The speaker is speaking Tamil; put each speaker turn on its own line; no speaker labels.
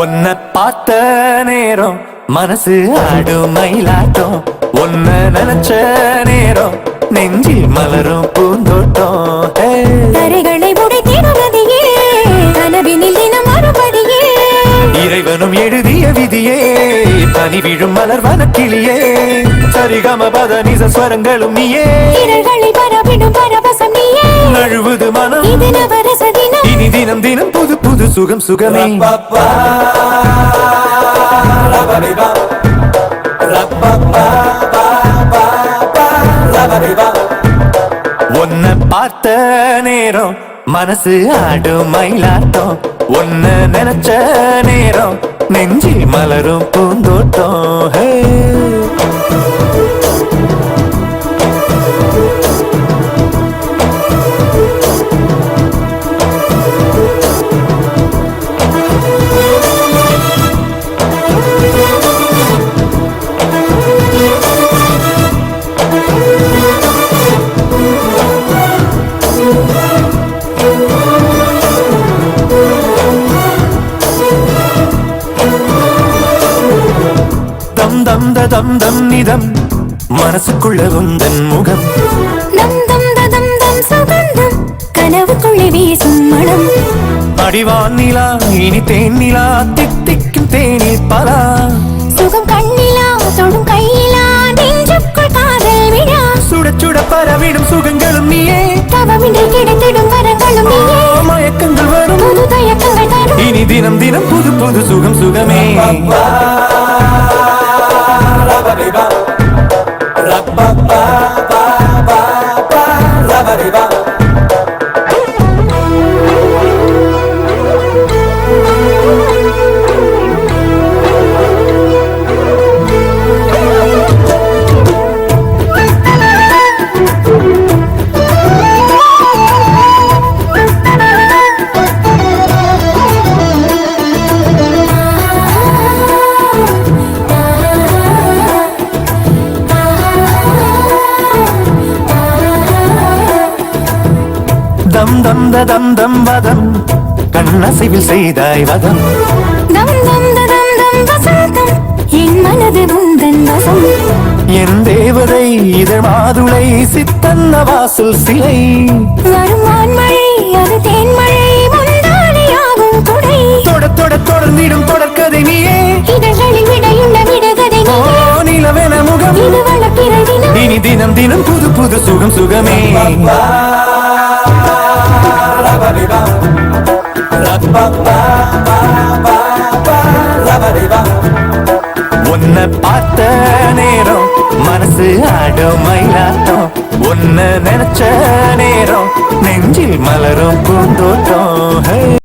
உன்னை பார்த்த நேரம் மனசு ஆடும் மயிலாட்டம் உன்னை நினைச்ச நேரம் நெஞ்சில் மலரும் பூந்தோட்டம். பனி விழும் மலர் வனக்கிளியே சரிகம பத நிச ஸ்வரங்களும் நீயே
பரவிடும் பரவசம் நீயே
நழுவுது மனம்
இது நவரச தினம்
இனி தினம் தினம் புது புது சுகம் சுகமே உன்னை பார்த்த நேரம் மனசு ஆடும் மயிலாட்டம் ஒன்னு நினைச்ச நேரம் நெஞ்சில் மலரும் பூந்தோட்டம் ஹே. தம் தம் தம் தம் நிதம். மனசுக்குள்ள உந்தன் முகம்.
தம் தம் ததம் தம் சுகந்தம். கனவுக்குள்ளே வீசும் மனம்.
அடிவான் நிலா இனி தேன் நிலா தித்திக்கும் தேனில் பலா.
சுகம் கண்ணிலா தொடும் கையிலா நெஞ்சுக்குள் காதல் விழா.
சுட சுட பரவிடும் சுகங்களும் நீயே.
தவமின்றி கிடைத்திடும் வரங்களும் நீயே.
மயக்கங்கள் வரும்.
புது தயக்கங்கள் தரும்.
இனி தினம் தினம் புது புது சுகம் சுகமே. தம் தம் த தம் தம் வதம். கண்ணசைவில் செய்தாய் வதம்.
தம் தம் ததம் தம் வசந்தம் என் மனது உந்தன் வசம்.
என் தேவதை இதழ் மாதுளை சித்தன்ன வாசல் சிலை.
வரும் வான்மழை அது தேன்மழை முந்தானையாகும் குடை
தொட தொட தொடர்ந்திடும் தொடர்கதை நீயே.
இதழ்களில் விடையுள்ள விடுகதை
ஓ நிலவென முகம்.
இது வளர்க்கிற தினம்.
இனி தினம் தினம் புது புது சுகம் சுகமே. உன்னை பார்த்த நேரம் மனசு ஆடும் மயிலாட்டம் உன்னை நினைச்ச நேரம் நெஞ்சில் மலரும் பூந்தோட்டம்.